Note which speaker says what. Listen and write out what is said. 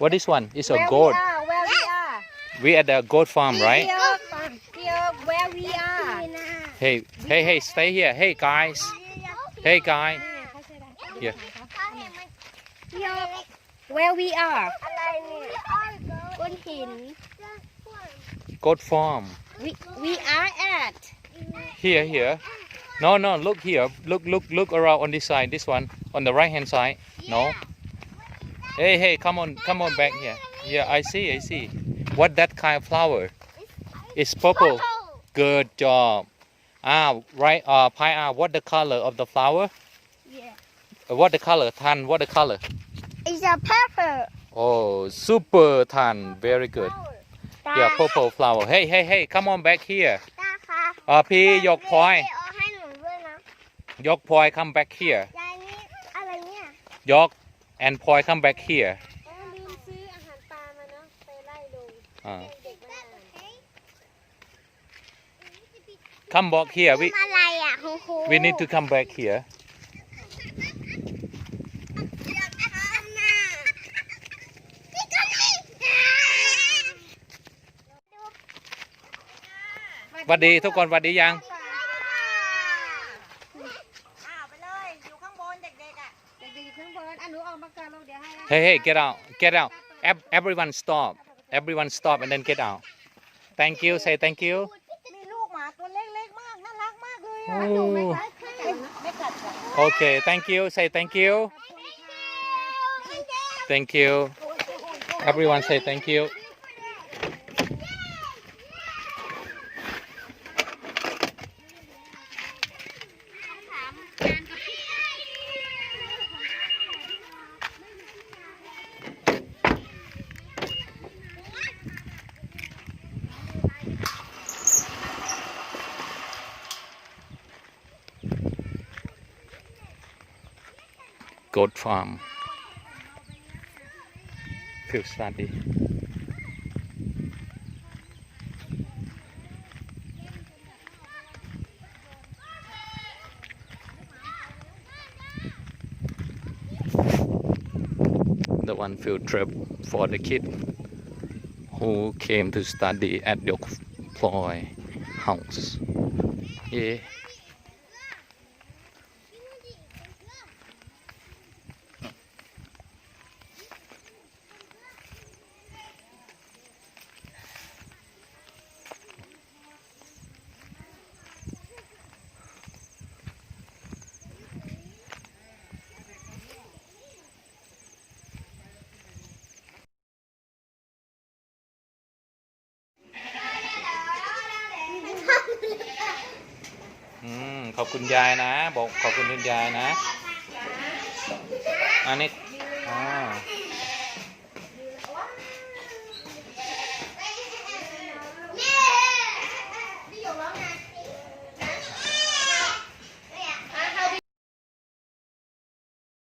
Speaker 1: What is one? It's a goat.
Speaker 2: We are, where we are.
Speaker 1: We at the goat farm, right?
Speaker 2: Farm. here where we are.
Speaker 1: Hey, hey, hey, stay here. Hey, guys. Hey, guy. Yeah.
Speaker 2: Here, where we are.
Speaker 1: Goat farm.
Speaker 2: We, we are at.
Speaker 1: Here, here. No, no, look here. Look, look, look around on this side. This one on the right hand side. No. Hey, hey, come on, come on back here. Yeah, I see, I see. What that kind of flower? It's purple. Good job. Ah, right. Uh, Pi Ah, what the color of the flower?
Speaker 3: Yeah.
Speaker 1: Uh, What the color? Tan, what the color?
Speaker 3: It's a pepper
Speaker 1: Oh, super tan. Very good.
Speaker 3: ตา
Speaker 1: Yeah, purple flower. Hey, hey, hey, come on back here.
Speaker 3: ตาคะ
Speaker 1: อ่าพี่ยกพลอย
Speaker 3: เอาให้หนูด้วยนะ
Speaker 1: ยกพลอย come back here.
Speaker 3: ยายนี่อะไรเนี่ย
Speaker 1: ยก and พลอย come back here.
Speaker 2: ลืมซื้ออาหารปลามาเนาะไปไล่ลง
Speaker 1: อ่า
Speaker 2: เด็กมันอ่าน
Speaker 1: come back here. We
Speaker 3: ทำอะไรอะคุณครู
Speaker 1: we need to come back here. หวัดดีทุกคนหวัดดียัง Hey, hey, get out, get out. Ev- Everyone stop. Everyone stop and then get out. Thank you. Say thank you.
Speaker 2: มีลูกหมาตัวเล็กๆมาก น่ารักมากเลยอ่ะ
Speaker 1: โอ้
Speaker 2: หนูไม่กัดไม่กัดจ้ะ
Speaker 1: Okay. Thank you. Say thank you. Thank you. Everyone say thank you. goat farm. Field study. The one field trip for the kid who came to study at the Ploy house. Yeah อืมขอบคุณยายนะ บอกขอบคุณคุณยายนะ อันนี้อ๋อ